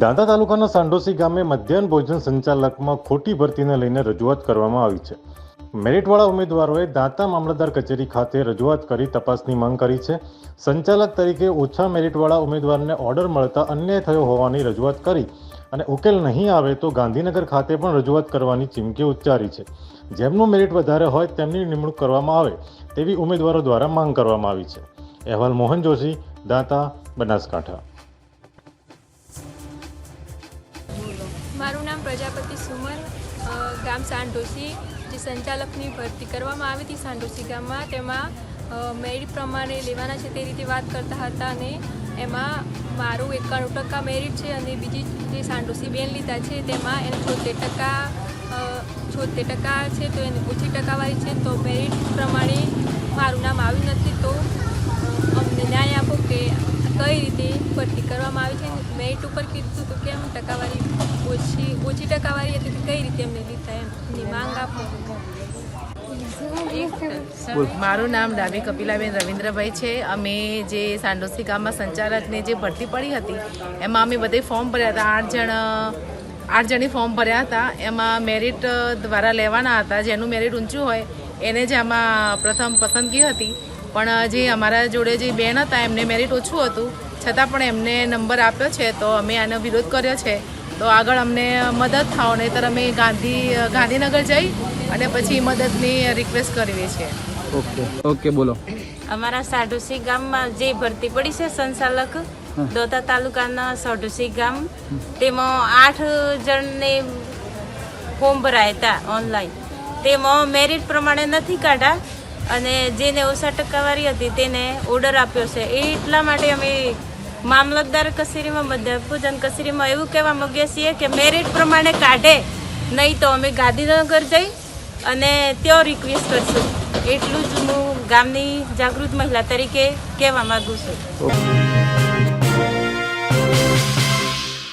દાંતા તાલુકાના સાંડોસી ગામે મધ્યાહન ભોજન સંચાલકમાં ખોટી ભરતીને લઈને રજૂઆત કરવામાં આવી છે. મેરિટવાળા ઉમેદવારોએ દાંતા મામલતદાર કચેરી ખાતે રજૂઆત કરી તપાસની માંગ કરી છે. સંચાલક તરીકે ઓછા મેરિટવાળા ઉમેદવારને ઓર્ડર મળતા અન્યાય થયો હોવાની રજૂઆત કરી. અને ઉકેલ નહીં આવે તો ગાંધીનગર ખાતે પણ રજૂઆત કરવાની ચીમકી ઉચ્ચારી છે. જેમનું મેરિટ વધારે હોય તેમની નિમણૂક કરવામાં આવે તેવી ઉમેદવારો દ્વારા માંગ કરવામાં આવી છે. અહેવાલ મોહન જોશી, દાંતા, બનાસકાંઠા. મારું નામ પ્રજાપતિ સુમન ગામ સાંડોસી જે સંચાલકની ભરતી કરવામાં આવી હતી સાંડોસી ગામમાં. તેમાં મેરિટ પ્રમાણે લેવાના છે તે રીતે વાત કરતા હતા અને એમાં મારું એકાણું ટકા મેરિટ છે અને બીજી જે સાંડોસી બેન લીધા છે, તેમાં એને છોતેર ટકા છોતેર ટકા છે તો એને ઓછી ટકાવારી છે. તો મેરિટ પ્રમાણે મારું નામ આવ્યું નથી તો અમને ન્યાય આપો કે કઈ રીતે ભરતી કરવામાં આવી છે. મેરિટ ઉપર કીધું તો કેમ ટકાવારી ઓછી ઓછી ટકાવારી હતી કે કઈ રીતે એમને લીધા એમ? એની માંગ આપો. મારું નામ ડાબી કપિલાબેન રવિન્દ્રભાઈ છે. અમે જે સાંડોસી ગામમાં સંચાલકની જે ભરતી પડી હતી, એમાં અમે બધે ફોર્મ ભર્યા હતા. આઠ જણ, આઠ જણી ફોર્મ ભર્યા હતા. એમાં મેરિટ દ્વારા લેવાના હતા. જેનું મેરિટ ઊંચું હોય, એને જ આમાં પ્રથમ પસંદગી હતી. પણ જે અમારા જોડે જે બેન હતા, એમને મેરિટ ઓછું હતું. છતાં પણ એમને નંબર આપ્યો છે, તો અમે આનો વિરોધ કર્યો છે. તો આગળ અમને મદદ થાવ નહીંતર અમે ગાંધી ગાંધીનગર જઈ અને પછી મદદની રિક્વેસ્ટ કરવી છે. ઓકે ઓકે બોલો. અમારા સાઢુસી ગામમાં જે ભરતી પડી છે સંચાલક દોતા તાલુકાના સાઢુસી ગામ તેમાં આઠ જણને ફોર્મ ભરાયા હતા ઓનલાઈન. તેમાં મેરિટ પ્રમાણે નથી કાઢ્યા અને જેને ઓછા ટકાવારી હતી તેને ઓર્ડર આપ્યો છે. એ એટલા માટે અમે મામલતદાર કચેરીમાં મધ્યપૂજન કચેરીમાં એવું કહેવા માંગીએ છીએ કે મેરિટ પ્રમાણે કાઢે, નહીં તો અમે ગાંધીનગર જઈ અને ત્યાં રિક્વેસ્ટ કરશું. એટલું જ હું ગામની જાગૃત મહિલા તરીકે કહેવા માગું છું.